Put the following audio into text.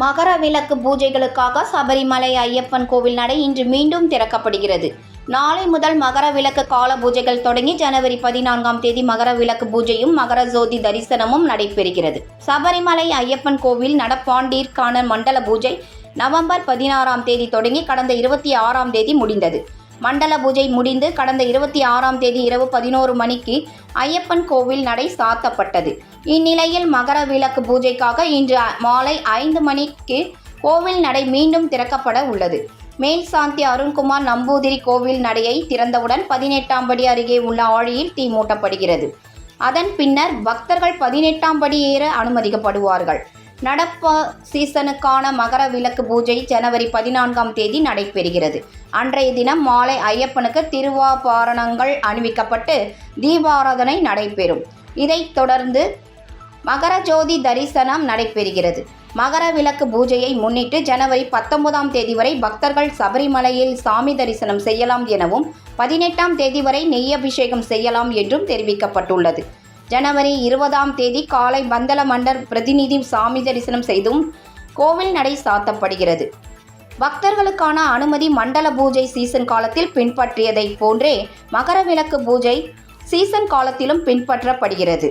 மகர விளக்கு பூஜைகளுக்காக சபரிமலை ஐயப்பன் கோவில் நடை இன்று மீண்டும் திறக்கப்படுகிறது. நாளை முதல் மகர விளக்கு கால பூஜைகள் தொடங்கி ஜனவரி பதினான்காம் தேதி மகர விளக்கு பூஜையும் மகர ஜோதி தரிசனமும் நடைபெறுகிறது. சபரிமலை ஐயப்பன் கோவில் நடப்பாண்டிற்கான மண்டல பூஜை நவம்பர் பதினாறாம் தேதி தொடங்கி கடந்த இருபத்தி ஆறாம் தேதி முடிந்தது. மண்டல பூஜை முடிந்து கடந்த இருபத்தி ஆறாம் தேதி இரவு பதினோரு மணிக்கு ஐயப்பன் கோவில் நடை சாத்தப்பட்டது. இந்நிலையில் மகர விளக்கு பூஜைக்காக இன்று மாலை ஐந்து மணிக்கு கோவில் நடை மீண்டும் திறக்கப்பட உள்ளது. மேல் சாந்தி அருண்குமார் நம்பூதிரி கோவில் நடையை திறந்தவுடன் பதினெட்டாம் படி அருகே உள்ள ஆழியில் தீ மூட்டப்படுகிறது. அதன் பின்னர் பக்தர்கள் பதினெட்டாம் படி ஏற அனுமதிக்கப்படுவார்கள். நடப்பு சீசனுக்கான மகர விளக்கு பூஜை ஜனவரி பதினான்காம் தேதி நடைபெறுகிறது. அன்றைய தினம் மாலை ஐயப்பனுக்கு திருவாபாரணங்கள் அணிவிக்கப்பட்டு தீபாராதனை நடைபெறும். இதைத் தொடர்ந்து மகர ஜோதி தரிசனம் நடைபெறுகிறது. மகர விளக்கு பூஜையை முன்னிட்டு ஜனவரி பத்தொன்பதாம் தேதி வரை பக்தர்கள் சபரிமலையில் சாமி தரிசனம் செய்யலாம் எனவும் பதினெட்டாம் தேதி வரை நெய்யபிஷேகம் செய்யலாம் என்றும் தெரிவிக்கப்பட்டுள்ளது. ஜனவரி இருபதாம் தேதி காலை பந்தல மண்டர் பிரதிநிதி சாமி தரிசனம் செய்தும் கோவில் நடை சாத்தப்படுகிறது. பக்தர்களுக்கான அனுமதி மண்டல பூஜை சீசன் காலத்தில் பின்பற்றியதைப் போன்றே மகர விளக்கு பூஜை சீசன் காலத்திலும் பின்பற்றப்படுகிறது.